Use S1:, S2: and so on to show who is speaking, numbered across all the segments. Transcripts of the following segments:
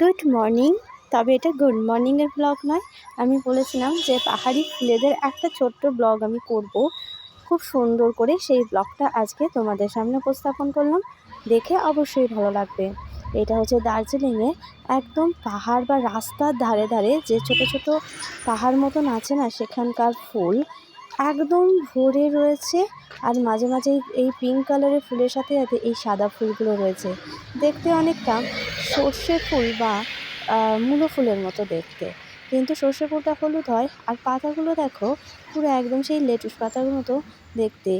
S1: Good morning. তবে এটা good মর্নিংয়ের blog নয়। আমি বলেছিলাম যে পাহাড়ি ফুলেদের একটা ছোট্ট ব্লগ আমি করব। খুব সুন্দর করে সেই ব্লগটা আজকে তোমাদের সামনে উপস্থাপন করলাম। দেখে অবশ্যই ভালো লাগবে। এটা হচ্ছে দার্জিলিংয়ে একদম পাহাড় বা রাস্তার ধারে ধারে যে ছোট ছোট পাহাড় মতন আছে না, সেখানকার ফুল একদম ভরে রয়েছে আর মাঝে মাঝে এই পিঙ্ক কালারের ফুলের সাথে সাথে এই সাদা ফুলগুলো রয়েছে। দেখতে অনেকটা সর্ষে ফুল বা মূলো ফুলের মতো দেখতে। কিন্তু সর্ষে ফুলটা হলুদ হয়, আর পাতাগুলো দেখো, পুরো একদম সেই লেটুস পাতার মতো দেখতে।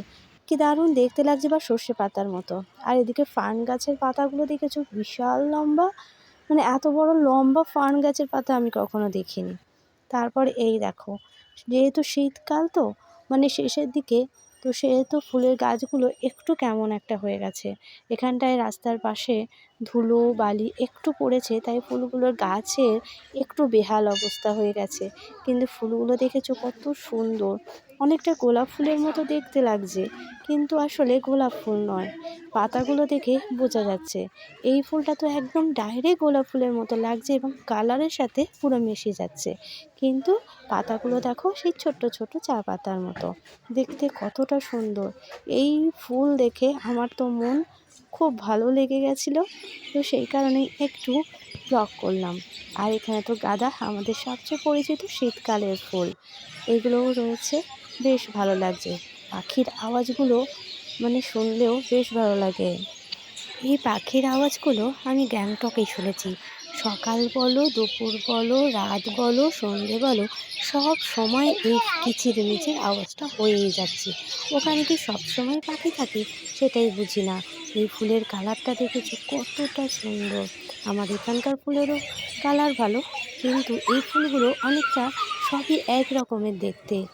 S1: কি দারুণ দেখতে লাগছে বা সর্ষে পাতার মতো। আর এদিকে ফার্ন গাছের পাতাগুলো দেখেছ? বিশাল লম্বা। মানে এত বড় লম্বা ফার্ন গাছের পাতা আমি কখনো দেখিনি। তারপর এই দেখো, যেহেতু শীতকাল তো মানে শেষের দিকে তো সেহেতু ফুলের গাছগুলো একটু কেমন একটা হয়ে গেছে। এখানটায় রাস্তার পাশে ধুলো, বালি একটু পড়েছে, তাই ফুলগুলোর গাছের একটু বেহাল অবস্থা হয়ে গেছে। কিন্তু ফুলগুলো দেখেছ কত সুন্দর। অনেকটা গোলাপ ফুলের মতো দেখতে লাগছে, কিন্তু আসলে গোলাপ ফুল নয়। পাতাগুলো দেখে বোঝা যাচ্ছে, এই ফুলটা তো একদম ডাইরেক্ট গোলাপ ফুলের মতো লাগছে এবং কালারের সাথে পুরো মিশে যাচ্ছে। কিন্তু পাতাগুলো দেখো সেই ছোট্ট ছোট্ট চা পাতার মতো, দেখতে কতটা সুন্দর। এই ফুল দেখে আমার তো মন খুব ভালো লেগে গেছিল, তো সেই কারণেই একটু ব্লগ করলাম। আর এখানে তো গাঁদা, আমাদের সবচেয়ে পরিচিত শীতকালের ফুল, এগুলোও রয়েছে। বেশ ভালো লাগছে। পাখির আওয়াজগুলো মানে শুনলেও বেশ ভালো লাগে। এই পাখির আওয়াজগুলো আমি গ্যাংটকেই শুনেছি। সকাল বলো, দুপুর বলো, রাত বলো, সন্ধে বলো, সব সময় এই কিচিরমিচির আওয়াজটা হয়েই যাচ্ছে। ওখানে কি সব সময় পাখি থাকে? সেটাই বুঝি না। এই ফুলের কালারটা দেখেছি, কতটা সুন্দর। আমার এখানকার ফুলেরও কালার ভালো, কিন্তু এই ফুলগুলো অনেকটা সবই এক রকমের দেখতে।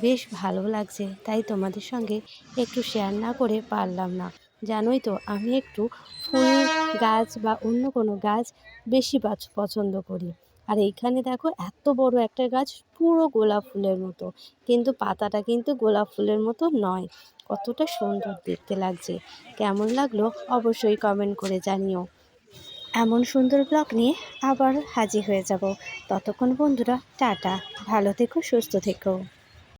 S1: বেশ ভালো লাগছে, তাই তোমাদের সঙ্গে একটু শেয়ার না করে পারলাম না। জানোই তো, আমি একটু ফুল গাছ বা অন্য কোনো গাছ বেশি পছন্দ করি। আর এইখানে দেখো, এত বড় একটা গাছ, পুরো গোলাপ ফুলের মতো। কিন্তু পাতাটা কিন্তু গোলাপ ফুলের মতো নয়। কতটা সুন্দর দেখতে লাগছে। কেমন লাগল অবশ্যই কমেন্ট করে জানিও। এমন সুন্দর ব্লগ নিয়ে আবার হাজির হয়ে যাব। ততক্ষণ বন্ধুরা, টাটা। ভালো থেকো, সুস্থ থেকো।